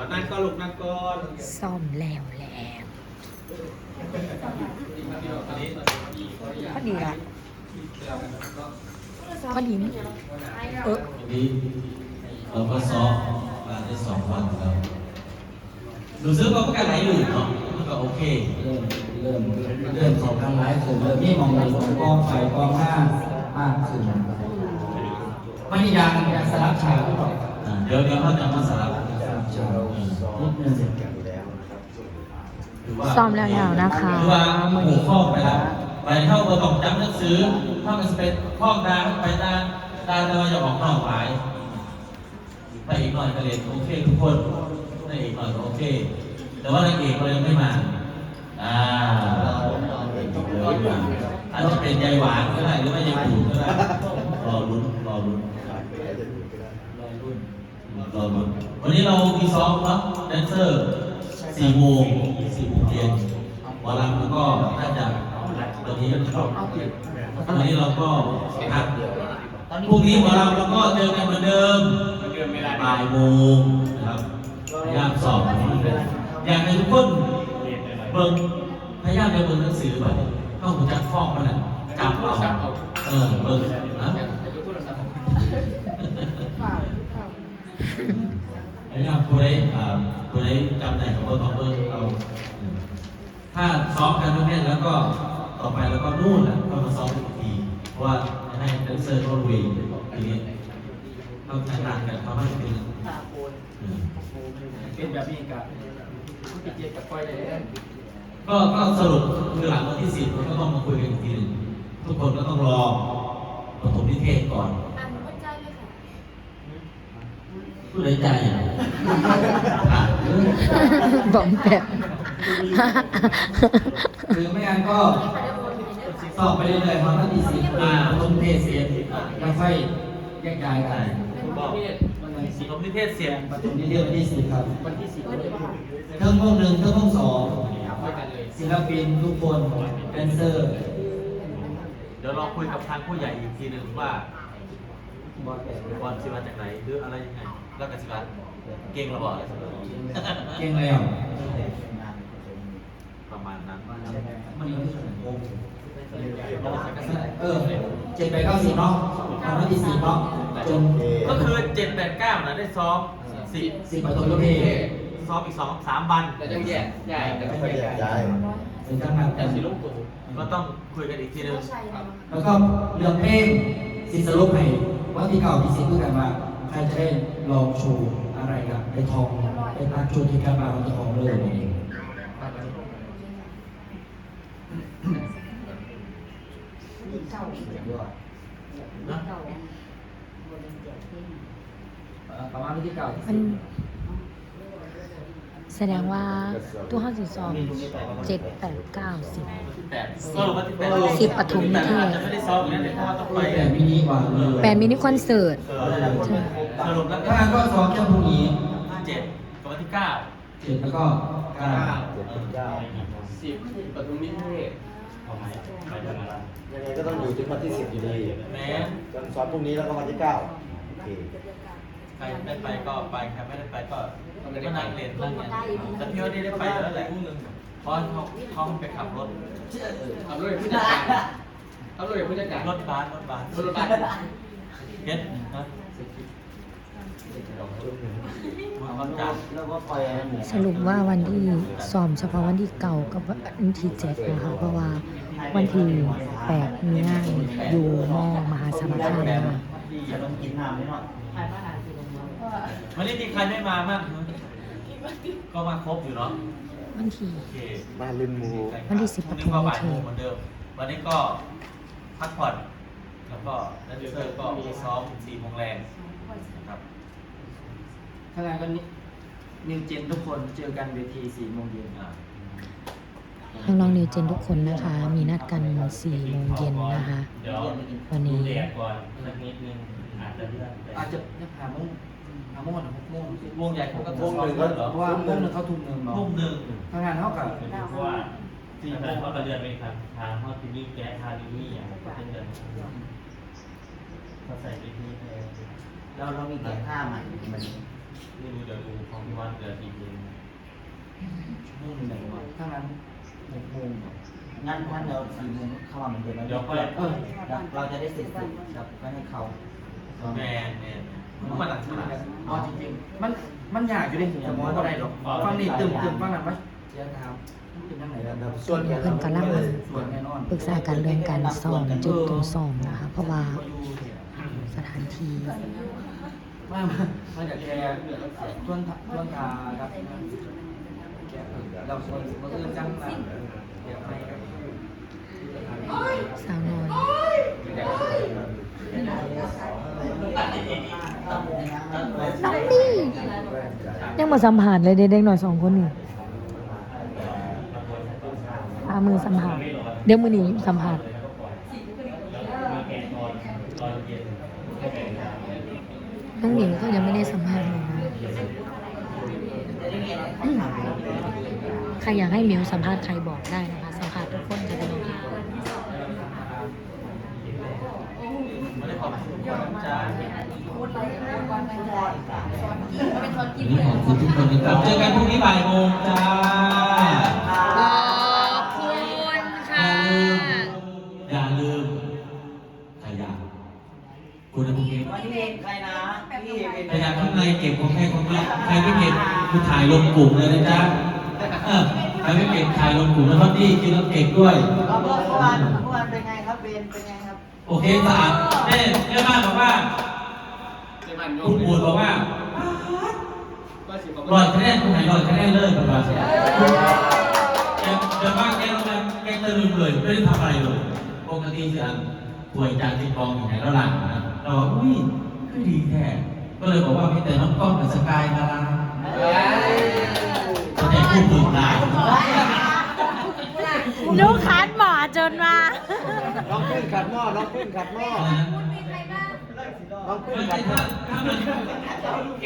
ก่อนนั่งก็ลูกนั่งก่อนซ่อมแล้วแล้วพอดีละพอดีมั้ยเออวันนี้เราก็ซ้อมมาได้สองวันแล้วรู้สึกว่าก็ไหลอยู่เนาะมันก็โอเคเริ่มเริ่มเริ่มเขาทำร้ายขึ้นเริ่มมีมองในกองไฟกองหน้ามากขึ้นมันยังยังสลับฉากหรือเปล่าอ่าเดี๋ยวเดี๋ยวเขาจะมาส ลับสลับฉากนิดนึงหรือว่าซ่อมแล้วแล้วนะคะหรือว่าหมู่ข้อไปแล้วไปเข้าประกอบจำหนังสือถ้ามันเป็นข้อดาไปดาดาเราจะออกนอกหมายไปอีกหน่อยก็เรียนโอเคทุกคนได้อีกหน่อยก็โอเค แต่ว่านางเอกเรายังไม่มาอ่าอาจจะเป็นยายหวานก็ได้หรือไม่ยายปูก็ได้รอลุ้นรอลุ้นรอยรุ่น รอลุ้นวันนี้เรามีซ้อมครับแดนเซอร์สี่โมงสี่โมงเย็นหมอลำแล้วก็น่าจะตอนนี้วันนี้เราก็พักพรุ่งนี้หมอลำเราก็เจอกันเหมือนเดิมบ่ายโมงนะครับพยายามสอบให้มันเป็นอยากให้ทุกคนเบิ่งพยายามจะเบิ่งหนังสือแบบเข้าหัวจักฟ้องมันน่ะจำเอาเออเบิ่งนะ ไอ้เนี่ยผู้ใดอ่าผู้ใดจำได้กับตัวต้องเบอร์เราอืมถ้าซ้อมกันตรงนี้แล้วก็ต่อไปแล้วก็นู่นอะก็มาซ้อมอีกทีเพราะว่าจะให้แดนเซอร์เขาลุยทีนี้ต้องชนะกันเขาไม่เป็นอืมเป็นแบบนี้กับพี่เจกับก้อยได้เล่นก็ก็สรุปคือหลังวันที่สิบเราก็ต้องมาคุยกันอีกทีหนึงทุกคนก็ต้องรอปฐมนิเทศก่อน อ่านเข้าใจเลยค่ะ ผู้ใดใจอะอะบอมแบบหรือไม่งั้นก็สอบไปเรื่อยๆพอมาตีสี่อ่าลงเทศเสียแล้วค่อยแยกย้ายกันบอกปฐมนิเทศเสียงประตูนี้เรียกวันที่สิบครับวันที่สิบวันที่สิบเครื่องห้องหนึ่งเครื่องห้องสองศิลปินทุกคนแดนเซอร์ เดี๋ยวเราคุยกับทางผู้ใหญ่อีกทีหนึ่งว่าบอสแปดบอลสิมาจากไหนหรืออะไรยังไง แล้วก็สิมาเก่งระบอกเก่งแล้วประมาณนั้นมันยังไม่ถึงโอ้เออเจ็ดไปเก้าสิบเนาะทำวันที่สี่เนาะจนก็คือเจ็ดแปดเก้านะได้ซ้อมสี่สิบประตูลูกเทซ้อมอีกสองสามวันแต่ต้องแยกย้ายแต่แล้วต้ก็องแยกย้ายถึงจะมาแต่แต่สิสิลูลูกกตัวก็ต้องคุยกันอีกทีหนึงเข้าใจเนาะแล้วก็เรื่องเพลงสิสรุปให้ว่าที่เก่าที่สิพูดกันว่า ใครจะได้ลองโชว์อะไรกับไอ้ทองไอ้นักโชว์ที่การมาของเจ้าของเลยนี่เองเก่านะเก่าประมาณวันที่เก่าที่มันแสดงว่าตัวห้าสิบสองเจ็ดแปดเก้าสิบแปดสรุปว่าที่แปดสิบปฐมนิเทศอาจจะไม่ได้ซ้อมอย่างนั้นเลยเพราะว่าต้องไปแต่มินิกว่าเลยแปดมินิคอนเสิร์ตเออ สรุปแล้วก็ถ้างั้นก็ซ้อมแค่พรุ่งนี้เจ็ดกับวันที่เก้าเจ็ดแล้วก็เก้าสิบปทุมนิเทศยังไงก็ต้องอยู่ถึงวันที่สิบอยู่ดีแม้จนสอนพรุ่งนี้แล้วก็วันที่เก้าโอเคใครได้ไปก็ไปใครไม่ได้ไปก็ก็นั่งเรียนนั่งเรียนแต่พี่ว่านี่ได้ไปแล้วแหละเพราะเขาเขาไปขับรถเอาเลยผู้จัดการเอาเลยผู้จัดการรถบัสรถบัสรถบัสเฮ็ดนะ สรุปว่าวันที่ซ้อมเฉพาะวันที่เก่ากับวันที่เจ็ดนะคะเพราะว่าวันที่แปดมีงานอยู่มอมหาสารคามนะคะอย่าลงกินน้ำนิดหน่อยวันนี้มีใครไม่มาบ้างก็มาครบอยู่เนาะวันที่โอเคบ้านลินหมูวันที่สิบพรุ่งนี้ก็บ่ายโมงเหมือนเดิมวันนี้ก็พักผ่อนแล้วก็แดนเซอร์ก็มีซ้อมสี่โมงแรงนะครับ ถ้างั้นก็นิวเจนทุกคนเจอกันเวทีสี่โมงเย็นอ่าน้องๆนิวเจนทุกคนนะคะ มีนัดกันสี่โมงเย็นนะคะ เดี๋ยววันนี้ ดูแดดก่อนสักนิดนึงอาจจะเลื่อนไปอาจจะหาโมงหาโมงหรือหกโมงวงใหญ่เขาก็วทุ่งมหหนึ่นึ่งงก็เหรอเพราะว่าทุ่มหนึ่งเขาทุ่มหนึ่งเนาะทุ่มหนึ่งถ้างานเท่ากับเพราะว่าที่นั่นเขาก็เดือนไปครับทางฮอตทินี่แก๊สทารินี่อย่างก็เป็นเดือนเขาใส่ไปที่แล้วเรามีแก่ท่าใหม่มัน ไม่รู้เดี๋ยวดูของพี่วัดเดือนกี่เดือนไม่มีไหนวะถ้างั้นหกโมงงั้นงั้นเดี๋ยวสี่โมงเข้ามาเหมือนเดิมแล้วเดี๋ยวค่อยเออเราจะได้เสร็จๆครับไม่ให้เขาแมนแมนมันมาหลังฉลาดเอาจริงๆมันมันยากอยู่ดิสมองเท่าไรหรอกฟังนี่ตึมตึมฟังนั้นปะเดี๋ยวถามมันเป็นทางไหนแล้วส่วนเพิ่นกำลังส่วนแน่นอนปรึกษากันเรื่องการซ้อมจุดตรงซ้อมนะคะ เพราะว่าสถานที่ มา มาจากแกช่วนชวนทาครับเราชวนมาเอื้อจังนะเดี๋ยวให้ครับสาวน้อยน้องนี่ยังมาสัมผัสเลยเด็กๆหน่อยสองคนนี่พามือสัมผัสเดี๋ยวมือหนีสัมผัส นตอนตอนเย็นน้องหนิงก็ยังไม่ได้สัมภาษณ์เลยนะอืมใครอยากให้มิวสัมภาษณ์ใครบอกได้นะคะ สัมภาษณ์ทุกคนจะได้ลงค่ะไม่ได้ความสุขจ้าเป็นคนกินวันนี้ขอบคุณทุกคนนะครับเจอกันพรุ่งนี้บ่ายโมงจ้า ขยะข้างในเก็บของใครของมันใครไม่เก็บคุณถ่ายลงกลุ่มเลยนะจ๊ะเออใครไม่เก็บถ่ายลงกลุ่มแล้วก็ที่กินแล้วเก็บด้วยเมื่อวานเมื่อวานเป็นไงครับเบนเป็นไงครับ โอเคสะอาดแม่แม่บ้านบอกว่าเจะมันโยคุณบูดบอกว่าก็สิบรอยคะแนนคุณไหนรอยคะแนนเลยบอกว่าแกแกว่าแกลงมาแกตะลึงเลยไม่ได้ทำอะไรเลยปกติเสียงป่วยจากที่กองอย่างไรแล้วหลังนะเราบอกอุ้ยคือดีแท้ ก็เลยบอกว่าพี่แต่น้องกล้องกับสกายมาลาก็แต่ผู้ฝึกได้ลูกค้าหมอจนมาน้องขึ้นขัดหม้อน้องขึ้นขัดหม้อน้องขึ้นไม่ขัใช่ดหม้อถ้าถ้ามัน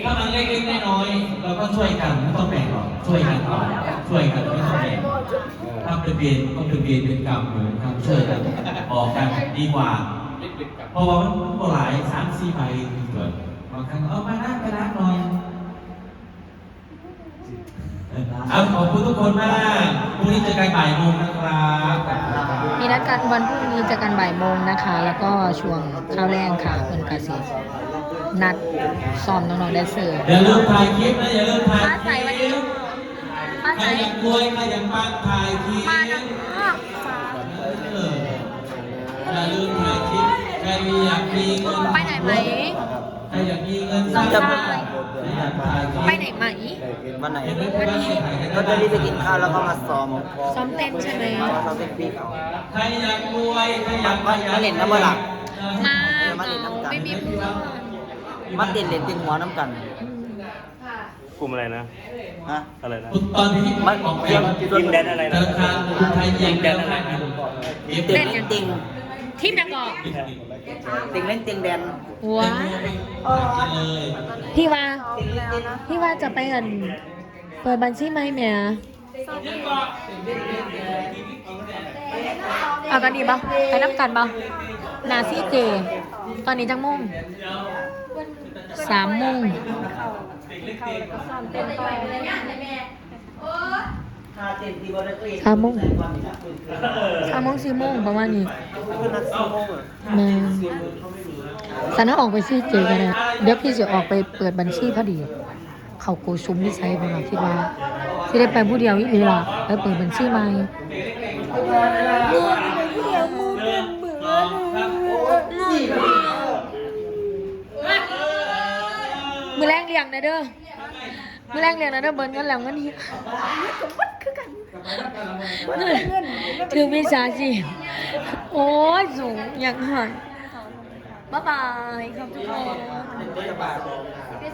ถ้ามันเล็กๆน้อยๆเราก็ช่วยกันไม่ต้องแบ่งหรอกช่วยกันก่อนช่วยกันไม่ต้องแบ่งถ้าเป็นเวรก็เป็นเวรเป็นกรรมเหมือนกันช่วยกันออกกันดีกว่าเล็กๆกับเพราะว่ามันก็หลายสามสี่ใบเกิด บางครั้งเอามานั่งไปรักหน่อยเอาขอบคุณทุกคนมากพรุ่งนี้เจอกันบ่ายโมงนะครับมีนัดกันวันพรุ่งนี้เจะกันบ่ายโมงนะคะ แล้วก็ช่วงข้าวแรงค่ะเพิ่นกสินัดซ้อมน้องๆแดนเซอร์อย่าลืมถ่ายคลิปนะอย่าลืมถ่ายฟ้าคใสลิปวันนี้ฟ้าใคใสรอยากรวยใครอยากปังถ่ายคลิปมานะเอออย่าลืมถ่ายคลิปใครอยากมีเงินไปไหนไหมใค รอยากมีเงินน้องชายใครอยากถ่ายคลิปไปไหนไหม วันไหนเห็นไหมว่าถ่ายกันก็จะรีบไปกินข้าวแล้วก็มาซ้อมซ้อมเต้นใช่ไหมซ้อมเป็นปีเขาใครอยากรวยใครอยากมามาเล่นน้ำมันหลักมาเราไม่มีเพื่อนมาเต้นเล่นเต้นหัวน้ำกันกลุ่มอะไรนะฮะอะไรนะตอนนี้มันออกแบบทีมแดนอะไรนะธนาคารกรุงไทยยังแดนอะไรนะเต้นเต้น ทีมนักกอล์ฟเต้นเล่นเต้นแดนว้าเลยพี่ว่าพี่ว่าจะไปเอินเปิดบัญชีไหมแม่เอากันดีปะไปน้ำกันปะนาซี่เจ ตอนนี้จังโมงสามโมง ถ้าเต้นที่บริเวณสามโมงสามโมงสี่โมงประมาณนี้คือนัดซ้อมโมงอะแม่สันน่าออกไปซี่เจกันนะเดี๋ยวพี่จะออกไปเปิดบัญชีพอดี เขาโกชุมนิสัยเป็นว่าคิดว่าที่ได้ไปผู้เดียวอีหลีล่ะไปเปิดบัญชีใหม่มือแรงเลี้ยงนะเด้อมือแรงเลี้ยงนะเด้อเบิร์นเงินแล้วเงินนี้ ถือวิชาจีบโอ้ยสูงอยากหันบ๊ายบายครับทุกคน